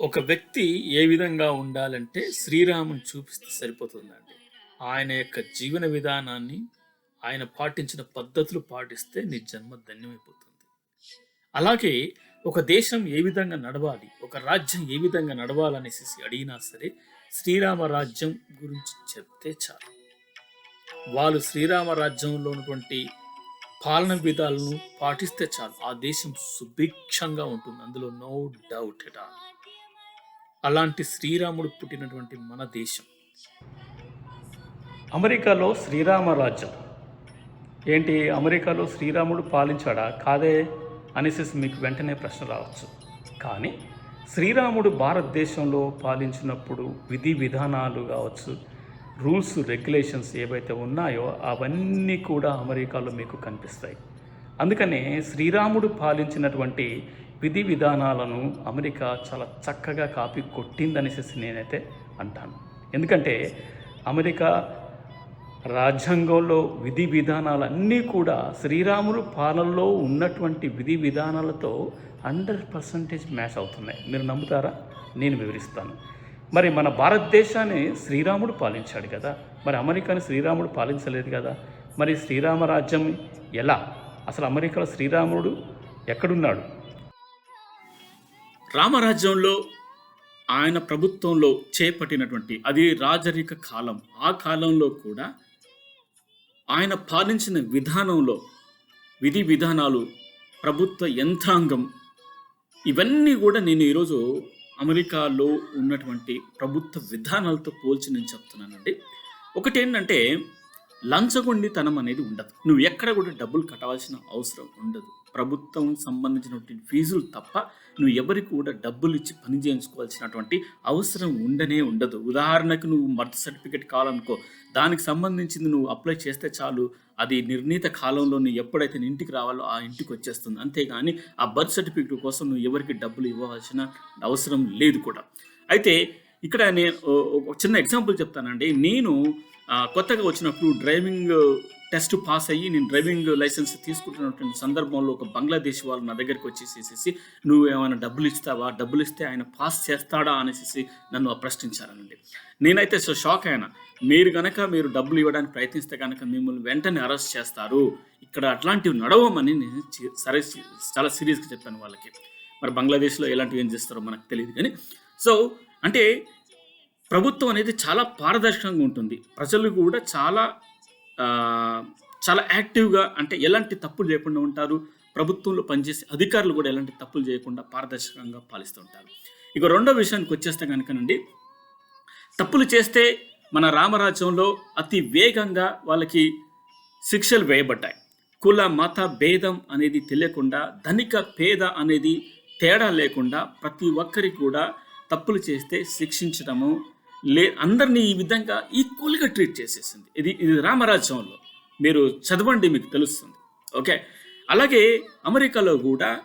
ఒక వ్యక్తి ఏ విధంగా ఉండాలంటే శ్రీరాముని చూపిస్తే సరిపోతుందండి. ఆయన యొక్క జీవన విధానాన్ని ఆయన పాటించిన పద్ధతులు పాటిస్తే నీ జన్మ ధన్యమైపోతుంది. అలాగే ఒక దేశం ఏ విధంగా నడవాలి ఒక రాజ్యం ఏ విధంగా నడవాలనేసి అడిగినా సరే శ్రీరామ రాజ్యం గురించి చెప్తే చాలు. వాళ్ళు శ్రీరామ రాజ్యంలో ఉన్నటువంటి పాలన విధాలను పాటిస్తే చాలు. ఆ దేశం సుభిక్షంగా ఉంటుంది. అందులో నో డౌట్ ఎట్ ఆల్ అలాంటి శ్రీరాముడు పుట్టినటువంటి మన దేశం. అమెరికాలో శ్రీరామ రాజ్యం. ఏంటి? అమెరికాలో శ్రీరాముడు పాలించాడా? కాదే అనేసి మీకు వెంటనే ప్రశ్న రావచ్చు. కానీ శ్రీరాముడు భారతదేశంలో పాలించినప్పుడు విధి విధానాలు కావచ్చు రూల్స్ రెగ్యులేషన్స్ ఏవైతే ఉన్నాయో అవన్నీ కూడా అమెరికాలో మీకు కనిపిస్తాయి. అందుకనే శ్రీరాముడు పాలించినటువంటి విధి విధానాలను అమెరికా చాలా చక్కగా కాపీ కొట్టిందనేసి నేనైతే అంటాను. ఎందుకంటే అమెరికా రాజ్యాంగంలో విధి విధానాలన్నీ కూడా శ్రీరాముడు పాలనలో ఉన్నటువంటి విధి విధానాలతో హండ్రెడ్ పర్సంటేజ్ మ్యాచ్ అవుతున్నాయి. మీరు నమ్ముతారా? నేను వివరిస్తాను. మరి మన భారతదేశాన్ని శ్రీరాముడు పాలించాడు కదా? మరి అమెరికాని శ్రీరాముడు పాలించలేదు కదా? మరి శ్రీరామరాజ్యం ఎలా? అసలు అమెరికాలో శ్రీరాముడు ఎక్కడున్నాడు? రామరాజ్యంలో ఆయన ప్రభుత్వంలో చేపట్టినటువంటి అది రాజరిక కాలం. ఆ కాలంలో కూడా ఆయన పాలించిన విధానంలో విధి విధానాలు ప్రభుత్వ యంత్రాంగం ఇవన్నీ కూడా నేను ఈరోజు అమెరికాలో ఉన్నటువంటి ప్రభుత్వ విధానాలతో పోల్చి నేను చెప్తున్నానండి. ఒకటి ఏంటంటే లంచగొండితనం అనేది ఉండదు. నువ్వు ఎక్కడ కూడా డబ్బులు కట్టవలసిన అవసరం ఉండదు. ప్రభుత్వం సంబంధించినటువంటి ఫీజులు తప్ప నువ్వు ఎవరికి కూడా డబ్బులు ఇచ్చి పని చేయించుకోవాల్సినటువంటి అవసరం ఉండనే ఉండదు. ఉదాహరణకు నువ్వు బర్త్ సర్టిఫికేట్ కావాలనుకో దానికి సంబంధించింది నువ్వు అప్లై చేస్తే చాలు అది నిర్ణీత కాలంలో నువ్వు ఎప్పుడైతే ఇంటికి రావాలో ఆ ఇంటికి వచ్చేస్తుంది. అంతేగాని ఆ బర్త్ సర్టిఫికేట్ కోసం నువ్వు ఎవరికి డబ్బులు ఇవ్వవలసిన అవసరం లేదు కూడా. అయితే ఇక్కడ నేను ఒక చిన్న ఎగ్జాంపుల్ చెప్తానండి. నేను కొత్తగా వచ్చినప్పుడు డ్రైవింగ్ టెస్ట్ పాస్ అయ్యి నేను డ్రైవింగ్ లైసెన్స్ తీసుకుంటున్నటువంటి సందర్భంలో ఒక బంగ్లాదేశ్ వాళ్ళు నా దగ్గరికి వచ్చేసేసి నువ్వు ఏమైనా డబ్బులు ఇస్తావా? డబ్బులు ఇస్తే ఆయన పాస్ చేస్తాడా? అనేసి నన్ను ప్రశ్నించారనండి. నేనైతే సో షాక్ అయినా. మీరు గనక మీరు డబ్బులు ఇవ్వడానికి ప్రయత్నిస్తే కనుక మిమ్మల్ని వెంటనే అరెస్ట్ చేస్తారు. ఇక్కడ అట్లాంటివి నడవమని నేను సరే చాలా సీరియస్గా చెప్పాను వాళ్ళకి. మరి బంగ్లాదేశ్లో ఎలాంటివి ఏం చేస్తారో మనకు తెలియదు కానీ. సో అంటే ప్రభుత్వం అనేది చాలా పారదర్శకంగా ఉంటుంది. ప్రజలు కూడా చాలా చాలా యాక్టివ్గా అంటే ఎలాంటి తప్పులు చేయకుండా ఉంటారు. ప్రభుత్వంలో పనిచేసే అధికారులు కూడా ఎలాంటి తప్పులు చేయకుండా పారదర్శకంగా పాలిస్తుంటారు ఇక రెండో విషయానికి వచ్చేస్తే కనుకనండి తప్పులు చేస్తే మన రామరాజ్యంలో అతి వేగంగా వాళ్ళకి శిక్షలు వేయబడ్డాయి. కుల మత భేదం అనేది తెలియకుండా ధనిక పేద అనేది తేడా లేకుండా ప్రతి ఒక్కరికి కూడా తప్పులు చేస్తే శిక్షించడము లే అందరినీ ఈ విధంగా ఈక్వల్గా ట్రీట్ చేసేసింది. ఇది ఇది రామరాజ్యంలో. మీరు చదవండి మీకు తెలుస్తుంది. ఓకే? అలాగే అమెరికాలో కూడా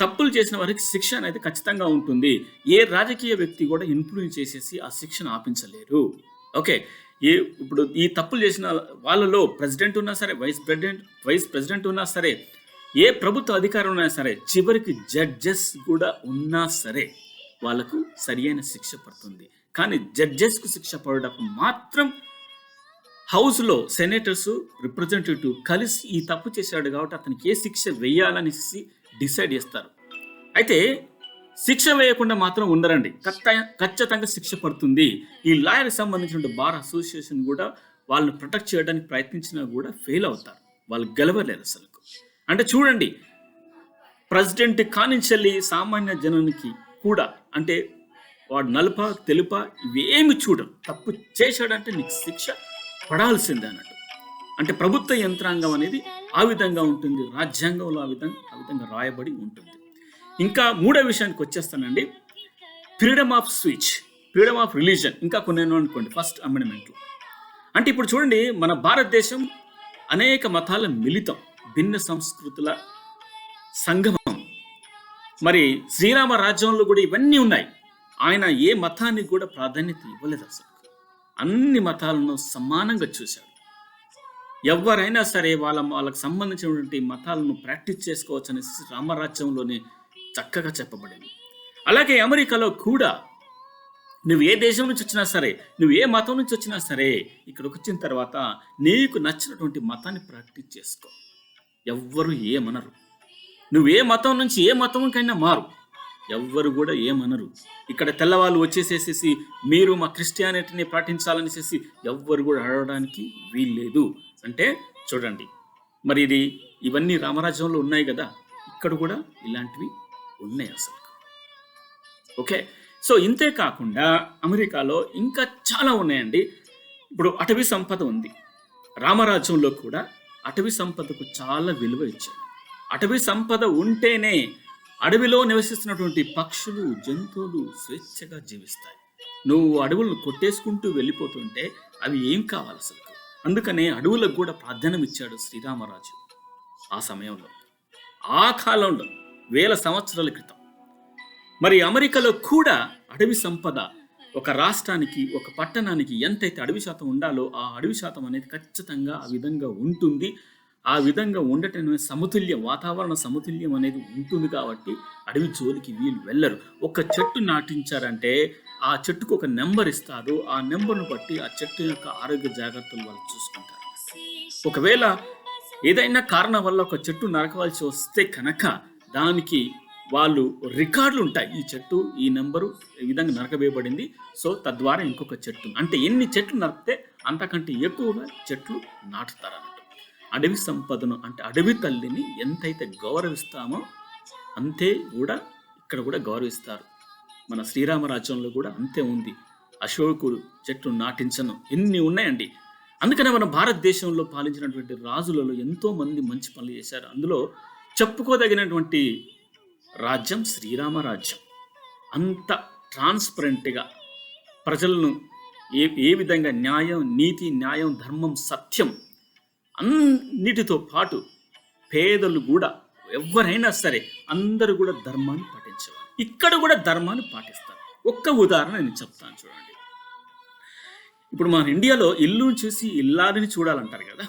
తప్పులు చేసిన వారికి శిక్ష అనేది ఖచ్చితంగా ఉంటుంది. ఏ రాజకీయ వ్యక్తి కూడా ఇన్ఫ్లుయెన్స్ చేసేసి ఆ శిక్షను ఆపించలేరు. ఓకే? ఏ ఇప్పుడు ఈ తప్పులు చేసిన వాళ్ళలో ప్రెసిడెంట్ ఉన్నా సరే వైస్ ప్రెసిడెంట్ వైస్ ప్రెసిడెంట్ ఉన్నా సరే ఏ ప్రభుత్వ అధికారం ఉన్నా సరే చివరికి జడ్జెస్ కూడా ఉన్నా సరే వాళ్ళకు సరియైన శిక్ష పడుతుంది. కానీ జడ్జెస్కు శిక్ష పడటం మాత్రం హౌస్లో సెనేటర్స్ రిప్రజెంటేటివ్ కలిసి ఈ తప్పు చేశాడు కాబట్టి అతనికి ఏ శిక్ష వేయాలనేసి డిసైడ్ చేస్తారు. అయితే శిక్ష వేయకుండా మాత్రం ఉండరండి. ఖచ్చితంగా శిక్ష పడుతుంది. ఈ లాయర్కి సంబంధించిన బార్ అసోసియేషన్ కూడా వాళ్ళని ప్రొటెక్ట్ చేయడానికి ప్రయత్నించినా కూడా ఫెయిల్ అవుతారు. వాళ్ళు గెలవలేరు అసలు అంటే చూడండి ప్రెసిడెంట్ కానించల్లి సామాన్య జనానికి కూడా అంటే వాడు నలుప తెలుప ఇవేమి చూడరు. తప్పు చేశాడంటే నీకు శిక్ష పడాల్సిందే అన్నట్టు. అంటే ప్రభుత్వ యంత్రాంగం అనేది ఆ విధంగా ఉంటుంది రాజ్యాంగంలో ఆ విధంగా ఆ విధంగా రాయబడి ఉంటుంది. ఇంకా మూడో విషయానికి వచ్చేస్తానండి. Freedom of speech freedom of religion ఇంకా కొన్ని అనుకోండి ఫస్ట్ అమెండ్మెంట్లో అంటే ఇప్పుడు చూడండి మన భారతదేశం అనేక మతాల మిళితం భిన్న సంస్కృతుల సంగమం. మరి శ్రీరామ రాజ్యంలో కూడా ఇవన్నీ ఉన్నాయి. ఆయన ఏ మతానికి కూడా ప్రాధాన్యత ఇవ్వలేదు అసలు. అన్ని మతాలను సమానంగా చూశాడు. ఎవరైనా సరే వాళ్ళ వాళ్ళకి సంబంధించినటువంటి మతాలను ప్రాక్టీస్ చేసుకోవచ్చు అనేసి రామరాజ్యంలోనే చక్కగా చెప్పబడింది. అలాగే అమెరికాలో కూడా నువ్వు ఏ దేశం నుంచి వచ్చినా సరే నువ్వు ఏ మతం నుంచి వచ్చినా సరే ఇక్కడికి వచ్చిన తర్వాత నీకు నచ్చినటువంటి మతాన్ని ప్రాక్టీస్ చేసుకో. ఎవ్వరు ఏమనరు. నువ్వు ఏ మతం నుంచి ఏ మతంకైనా మారు. ఎవ్వరు కూడా ఏమనరు. ఇక్కడ తెల్లవాళ్ళు వచ్చేసేసేసి మీరు మా క్రిస్టియానిటీని పాటించాలనేసేసి ఎవ్వరు కూడా అడగడానికి వీల్లేదు. అంటే చూడండి మరి ఇది ఇవన్నీ రామరాజ్యంలో ఉన్నాయి కదా ఇక్కడ కూడా ఇలాంటివి ఉన్నాయి అసలు. ఓకే? సో ఇంతే కాకుండా అమెరికాలో ఇంకా చాలా ఉన్నాయండి. ఇప్పుడు అటవీ సంపద ఉంది. రామరాజ్యంలో కూడా అటవీ సంపదకు చాలా విలువ ఇచ్చాడు అటవీ సంపద ఉంటేనే అడవిలో నివసిస్తున్నటువంటి పక్షులు జంతువులు స్వేచ్ఛగా జీవిస్తాయి. నువ్వు అడవులను కొట్టేసుకుంటూ వెళ్ళిపోతుంటే అవి ఏం కావాలి అసలు అందుకనే అడవులకు కూడా ప్రాధాన్యం ఇచ్చాడు శ్రీరామరాజు. ఆ సమయంలో ఆ కాలంలో వేల సంవత్సరాల క్రితం మరి అమెరికాలో కూడా అడవి సంపద ఒక రాష్ట్రానికి ఒక పట్టణానికి ఎంతైతే అడవి శాతం ఉండాలో ఆ అడవి శాతం అనేది ఖచ్చితంగా ఆ విధంగా ఉంటుంది. ఆ విధంగా ఉండటమే సమతుల్యం వాతావరణ సమతుల్యం అనేది ఉంటుంది కాబట్టి అడవి జోలికి వీళ్ళు వెళ్ళరు. ఒక చెట్టు నాటించారంటే ఆ చెట్టుకు ఒక నెంబర్ ఇస్తారు. ఆ నెంబర్ను బట్టి ఆ చెట్టు యొక్క ఆరోగ్య జాగ్రత్తలు వాళ్ళు చూసుకుంటారు. ఒకవేళ ఏదైనా కారణం వల్ల ఒక చెట్టు నరకవలసి వస్తే కనుక దానికి వాళ్ళు రికార్డులు ఉంటాయి. ఈ చెట్టు ఈ నెంబరు ఈ విధంగా నరకవేయబడింది. సో తద్వారా ఇంకొక చెట్టు. అంటే ఎన్ని చెట్లు నరికితే అంతకంటే ఎక్కువగా చెట్లు నాటుతారు అడవి సంపదను అంటే అడవి తల్లిని ఎంతైతే గౌరవిస్తామో అంతే కూడా ఇక్కడ కూడా గౌరవిస్తారు. మన శ్రీరామరాజ్యంలో కూడా అంతే ఉంది. అశోకుడు చెట్లు నాటించను. ఎన్ని ఉన్నాయండి? అందుకనే మన భారతదేశంలో పాలించినటువంటి రాజులలో ఎంతో మంది మంచి పనులు చేశారు. అందులో చెప్పుకోదగినటువంటి రాజ్యం శ్రీరామ రాజ్యం అంత ట్రాన్స్పరెంట్గా ప్రజలను ఏ ఏ విధంగా న్యాయం నీతి న్యాయం ధర్మం సత్యం అన్నిటితో పాటు పేదలు కూడా ఎవరైనా సరే అందరూ కూడా ధర్మాన్ని పాటించేవారు. ఇక్కడ కూడా ధర్మాన్ని పాటిస్తారు. ఒక్క ఉదాహరణ నేను చెప్తాను చూడండి. ఇప్పుడు మన ఇండియాలో ఇల్లును చూసి ఇల్లాదిని చూడాలంటారు కదా?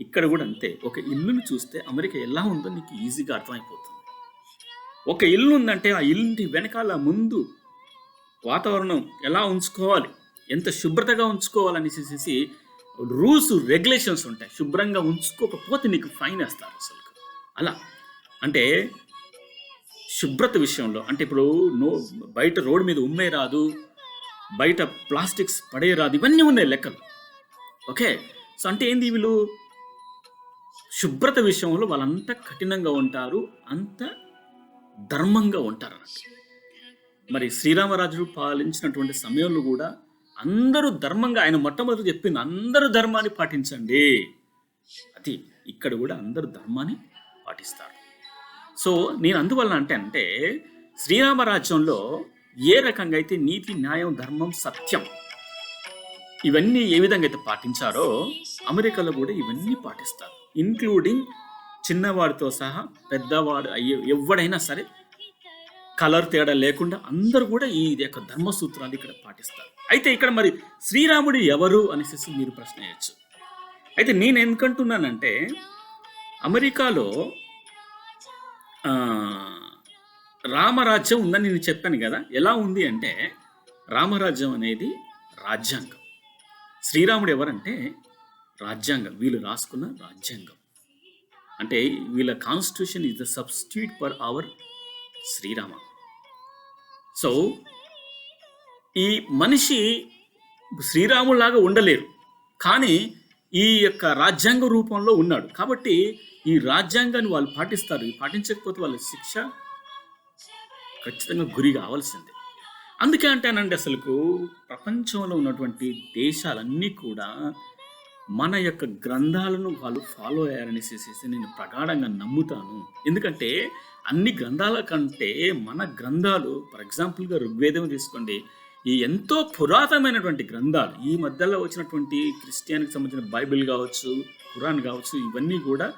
ఇక్కడ కూడా అంతే. ఒక ఇల్లును చూస్తే అమెరికా ఎలా ఉందో నీకు ఈజీగా అర్థమైపోతుంది. ఒక ఇల్లు ఉందంటే ఆ ఇల్లుంటి వెనకాల ముందు వాతావరణం ఎలా ఉంచుకోవాలి? ఎంత శుభ్రతగా ఉంచుకోవాలనేసి రూల్స్ రెగ్యులేషన్స్ ఉంటాయి. శుభ్రంగా ఉంచుకోకపోతే నీకు ఫైన్ వేస్తారు అసలు అలా. అంటే శుభ్రత విషయంలో అంటే ఇప్పుడు నో బయట రోడ్డు మీద ఉమ్మే రాదు బయట ప్లాస్టిక్స్ పడే రాదు ఇవన్నీ ఉన్నాయి లెక్కలు. ఓకే? సో అంటే ఏంది వీళ్ళు? శుభ్రత విషయంలో వాళ్ళంత కఠినంగా ఉంటారు అంత ధర్మంగా ఉంటారు. మరి శ్రీరామరాజు పాలించినటువంటి సమయంలో కూడా అందరూ ధర్మంగా ఆయన మొట్టమొదటి చెప్పింది అందరూ ధర్మాన్ని పాటించండి. అది ఇక్కడ కూడా అందరూ ధర్మాన్ని పాటిస్తారు. సో నేను అందువల్ల అంటే అంటే శ్రీరామరాజ్యంలో ఏ రకంగా అయితే నీతి న్యాయం ధర్మం సత్యం ఇవన్నీ ఏ విధంగా అయితే పాటించారో అమెరికాలో కూడా ఇవన్నీ పాటిస్తారు. ఇంక్లూడింగ్ చిన్నవాడితో సహా పెద్దవాడు అయ్యే ఎవడైనా సరే కలర్ తేడా లేకుండా అందరూ కూడా ఈ యొక్క ధర్మసూత్రాలు ఇక్కడ పాటిస్తారు. అయితే ఇక్కడ మరి శ్రీరాముడు ఎవరు అనేసి మీరు ప్రశ్న వేయచ్చు. అయితే నేను ఎందుకంటున్నానంటే అమెరికాలో రామరాజ్యం ఉందని నేను చెప్పాను కదా. ఎలా ఉంది అంటే రామరాజ్యం అనేది రాజ్యాంగం. శ్రీరాముడు ఎవరంటే రాజ్యాంగం. వీళ్ళు రాసుకున్న రాజ్యాంగం. అంటే వీళ్ళ constitution is the substitute for our Srirama. So ఈ మనిషి శ్రీరాములాగా ఉండలేరు. కానీ ఈ యొక్క రాజ్యాంగ రూపంలో ఉన్నాడు. కాబట్టి ఈ రాజ్యాంగాన్ని వాళ్ళు పాటిస్తారు. పాటించకపోతే వాళ్ళ శిక్ష ఖచ్చితంగా గురి కావాల్సిందే. అందుకే అంటానండి అసలుకు ప్రపంచంలో ఉన్నటువంటి దేశాలన్నీ కూడా మన యొక్క గ్రంథాలను వాళ్ళు ఫాలో అయ్యారనేసి నేను ప్రగాఢంగా నమ్ముతాను. ఎందుకంటే అన్ని గ్రంథాల కంటే మన గ్రంథాలు ఫర్ ఎగ్జాంపుల్గా ఋగ్వేదం తీసుకోండి ఈ ఎంతో పురాతనమైనటువంటి గ్రంథాలు ఈ మధ్యలో వచ్చినటువంటి క్రిస్టియానికి సంబంధించిన బైబిల్ కావచ్చు ఖురాన్ కావచ్చు ఇవన్నీ కూడా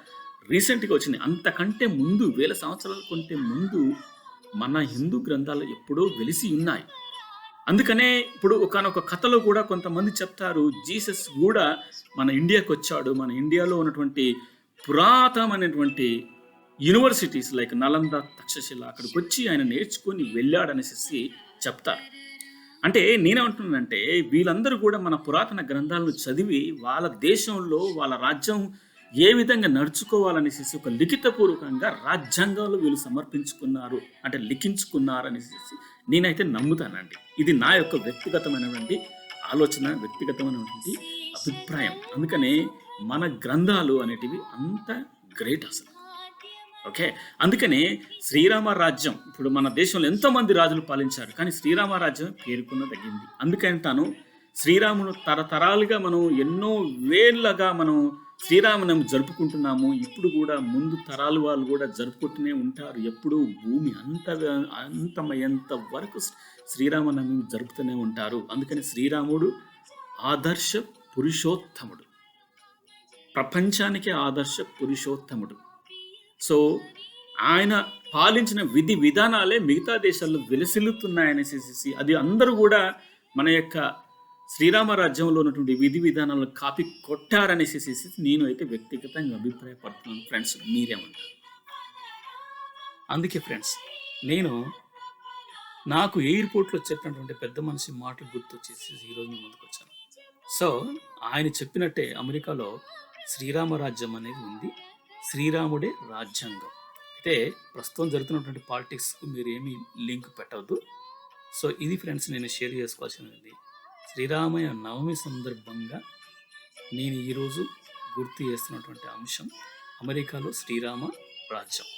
రీసెంట్గా వచ్చినాయి. అంతకంటే ముందు వేల సంవత్సరాల కంటే ముందు మన హిందూ గ్రంథాలు ఎప్పుడో వెలిసి ఉన్నాయి. అందుకనే ఇప్పుడు ఒకనొక కథలో కూడా కొంతమంది చెప్తారు జీసస్ కూడా మన ఇండియాకి వచ్చాడు మన ఇండియాలో ఉన్నటువంటి పురాతనమైనటువంటి యూనివర్సిటీస్ లైక్ నలంద తక్షశిల అక్కడికి వచ్చి ఆయన నేర్చుకొని వెళ్ళాడనేసి చెప్తారు. అంటే నేనేమంటున్నానంటే వీళ్ళందరూ కూడా మన పురాతన గ్రంథాలను చదివి వాళ్ళ దేశంలో వాళ్ళ రాజ్యం ఏ విధంగా నడుచుకోవాలనేసి ఒక లిఖితపూర్వకంగా రాజ్యాంగాలు వీళ్ళు సమర్పించుకున్నారు అంటే లిఖించుకున్నారనేసి నేనైతే నమ్ముతానండి. ఇది నా యొక్క వ్యక్తిగతమైనటువంటి ఆలోచన వ్యక్తిగతమైనటువంటి అభిప్రాయం. అందుకనే మన గ్రంథాలు అనేటివి అంత గ్రేట్ అసలు. ఓకే? అందుకని శ్రీరామ రాజ్యం ఇప్పుడు మన దేశంలో ఎంతోమంది రాజులు పాలించారు కానీ శ్రీరామ రాజ్యం పేరుకున్న తగ్గింది అందుకని తాను శ్రీరామును తరతరాలుగా మనం ఎన్నో వేళ్ళగా మనం శ్రీరామనవమి జరుపుకుంటున్నాము. ఇప్పుడు కూడా ముందు తరాలు వాళ్ళు కూడా జరుపుకుంటూనే ఉంటారు. ఎప్పుడు భూమి అంత అంతమయ్యేంత వరకు శ్రీరామనవమి జరుపుతూనే ఉంటారు. అందుకని శ్రీరాముడు ఆదర్శ పురుషోత్తముడు. ప్రపంచానికి ఆదర్శ పురుషోత్తముడు. సో ఆయన పాలించిన విధి విధానాలే మిగతా దేశాల్లో వెలసిల్లుతున్నాయనేసి అది అందరూ కూడా మన యొక్క శ్రీరామ రాజ్యంలో ఉన్నటువంటి విధి విధానాలను కాపీ కొట్టారనేసి నేను అయితే వ్యక్తిగతంగా అభిప్రాయపడుతున్నాను. ఫ్రెండ్స్ మీరేమంటారు? అందుకే ఫ్రెండ్స్ నేను నాకు ఎయిర్పోర్ట్లో చెప్పినటువంటి పెద్ద మనిషి మాటలు గుర్తొచ్చేసి ఈరోజు నేను ముందుకు వచ్చాను. సో ఆయన చెప్పినట్టే అమెరికాలో శ్రీరామ రాజ్యం అనేది ఉంది. శ్రీరాముడే రాజ్యాంగం. అయితే ప్రస్తుతం జరుగుతున్నటువంటి పాలిటిక్స్కు మీరు ఏమీ లింక్ పెట్టవద్దు. సో ఇది ఫ్రెండ్స్ నేను షేర్ చేసుకోవాల్సినది. శ్రీరామయ్య నవమి సందర్భంగా నేను ఈరోజు గుర్తు చేస్తున్నటువంటి అంశం అమెరికాలో శ్రీరామ రాజ్యం.